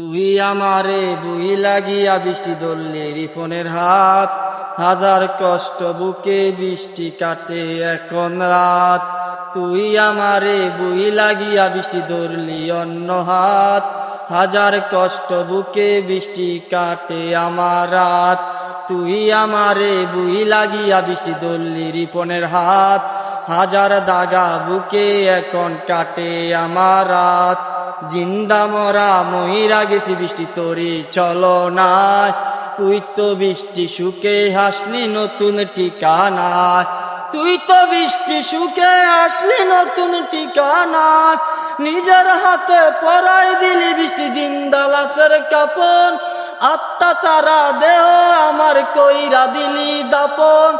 তুই আমারে বুই লাগিয়া বৃষ্টি ধরলি রিফনের হাত। হাজার কষ্ট বুকে বৃষ্টি কাটে এখন রাত। তুই আমারে বুই লাগিয়া বৃষ্টি ধরলি, অন্য হাত। হাজার কষ্ট বুকে বৃষ্টি কাটে আমার রাত। তুই আমারে বুই লাগিয়া বৃষ্টি ধরলি, রিপনের হাত। হাজার দাগা বুকে এখন কাটে আমার রাত। জিন্দা মরা মহিরা গেছি বৃষ্টি তরি, চলো না তুই তো বৃষ্টি সুখে হাসলি নতুন ঠিকানা তুই তো বৃষ্টি সুখে আসলি, নতুন ঠিকানা নিজের হাতে পরাই দিলি বৃষ্টি জিন্দা লাশের কাপন। আত্মা সারা দেহ আমার কইরা দিলি দাপন।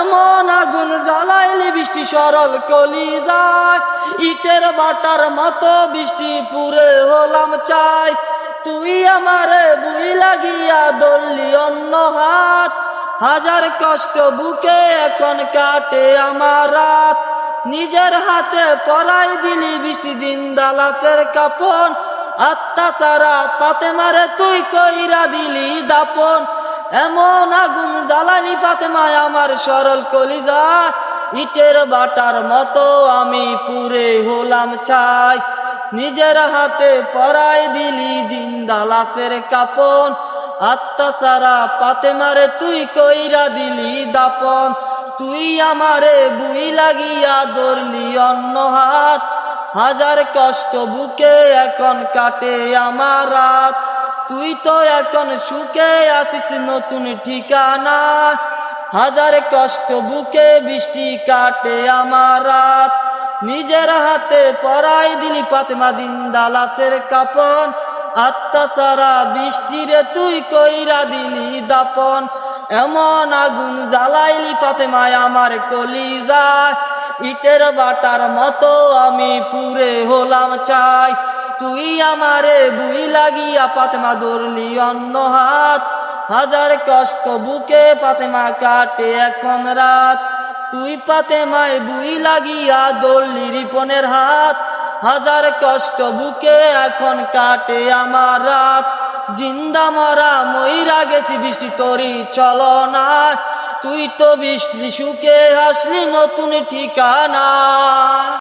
এমন আগুন জ্বালাইলি বৃষ্টি সরল কলি যায় ইটের বাটার মতো বৃষ্টি পুরে হলাম চাই। তুই আমারে বুই লাগিয়া দললি অন্য হাত। হাজার কষ্ট বুকে এখন কাটে আমার রাত। নিজের হাতে পরাই দিলি বৃষ্টি জিন্দা লাশের কাপন। আত্মা সারা পাতে মারে তুই কইরা দিলি দাপন। এমন আগুন জ্বালালি ফাতেমায় আমার সরল কলিজা। ইটের বাটার মতো আমি পুরে হলাম চাই নিজের হাতে পরাই দিলি জিন্দা লাশের কাপন। আত্মা সারা পাতে মারে তুই কইরা দিলি দাপন। তুই আমারে বুই লাগিয়া ধরলি অন্য হাত। হাজার কষ্ট বুকে এখন কাটে আমার রাত। তুই তো এখন সুখে আসিস নতুন ঠিকানা হাজার কষ্ট বুকে বৃষ্টি কাটে আমার রাত। নিজের হাতে পরাই দিলি পাতমা জিন্দা লাশের কাপন। আত্মা সারা বৃষ্টিরে তুই কইরা দিলি দাপন। এমন আগুন জ্বালাইলি ফাতেমায় আমার কলিজা ইটের বাটার মতো আমি পুরে হলাম চাই। তুই আমারে বুই লাগিয়া পাতেমা ধরলি অন্য হাত। হাজার কষ্ট বুকে পাতেমা কাটে এখন রাত। তুই পাতেমায় বুই লাগিয়া দললি রিপনের হাত। হাজার কষ্ট বুকে এখন কাটে আমার রাত। জিন্দা মরা মইরা গেছি বৃষ্টি তরি চলো না। তুই তো বৃষ্টি সুখে আসলি নতুন ঠিকানা।